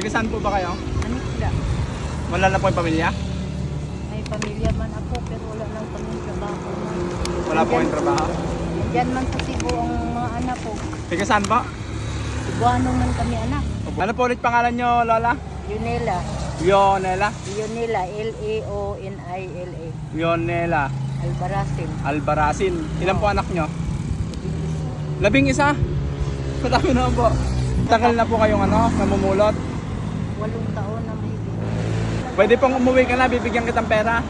Taga saan po ba kayo? Anikla. Wala na po yung pamilya? May pamilya man ako pero wala nang pamilya ba ako man. Wala po kayong trabaho? Diyan man sa Cebu ang mga anak ko. Taga saan po? Cebuano man kami anak. Ano po ulit pangalan nyo, Lola? Yunela. Yonela? Yunela. L-A-O-N-I-L-A. Yonela Albarasin. Albarasin. Ilan po anak nyo? Labing isa? Madami naman po. Tagal na po kayong ano, namumulot. Walong taon na mahigit. Pwede pong umuwi ka na, bibigyan kitang pera.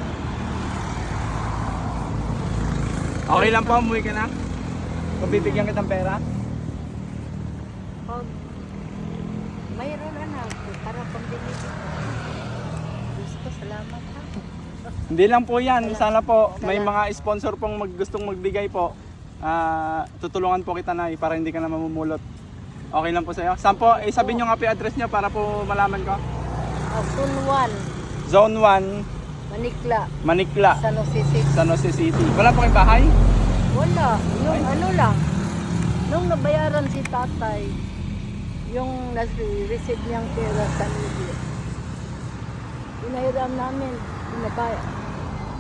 Okay lang po, umuwi ka na. Kung bibigyan kitang pera. Pag mayroon anak, para pambili. Diyos ko, salamat ha. Hindi lang po yan. Sana po may mga sponsor pong mag, gustong magbigay po. Ah, tutulungan po kita na para hindi ka na mamumulot. Okay lang po sa'yo. Saan po? Eh, sabihin nyo nga po yung address nyo para po malaman ko. Asun 1, Zone 1, Manikla, Manikla, San Jose City. San Jose City. Wala po kayong bahay? Wala. Yung ano lang, nung nabayaran si tatay, yung nag-receive niyang pera sa Nibli. Pinahiram namin, pinabaya.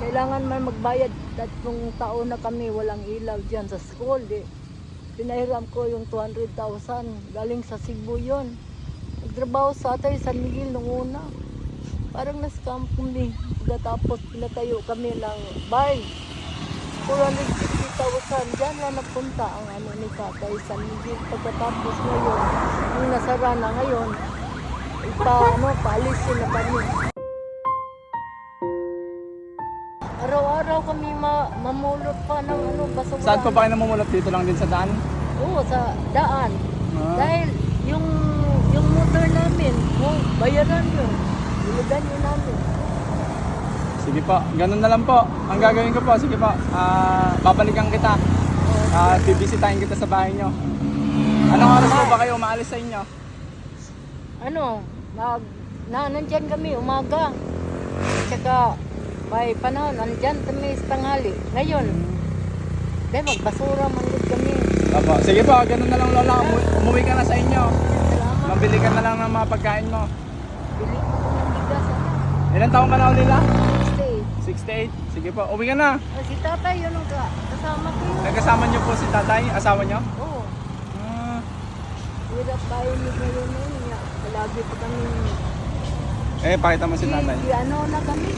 Kailangan man magbayad tatlong taon na kami walang ilaw dyan sa school. Di. Pinahiram ko yung 200,000 galing sa Cebu yun. Nagtrabaho sa atay sa Miguel nung una. Parang na-scam kami. Pagkatapos pinatayo kami ng bahay. 450,000. Diyan na napunta ang ano ni Tatay San Miguel. Pagkatapos ngayon, nung nasara na ngayon, ipa, ano, paalisin na kami. Araw-araw kami ma mamulot pa ng ano, basura. Saan po ba kayo namumulot? Dito lang din sa daan? Oo, sa daan. Ah. Dahil yung yung motor namin, oh, bayaran yun. Biligan yun namin. Sige po, ganun na lang po. Ang gagawin ko po, sige po, ah, babalikan kita. Ah, bibisitahin kita sa bahay nyo. Anong oras po ba kayo umaalis sa inyo? ano, mag, na, nandyan kami, umaga. Tsaka, may panahon, nandyan kami sa tanghali. Ngayon, dahil magbasura man din kami. Opo, sige po, ganun na lang lola. Umu- umuwi ka na sa inyo. Salamat. Mabili ka na lang ng mga pagkain mo. Bili ko ng bigas. Ano? Ilan taong ka na ulila? Stay. 68. Sige po, uwi ka na. Ah, si tatay, yun ang ka- kasama ko yun. Nagkasama niyo po si tatay, asawa niyo? Oo. Ah, Hirap tayo ni ngayon na yun. Palagi pa kami. eh, pakita mo si tatay. I- ano na kami.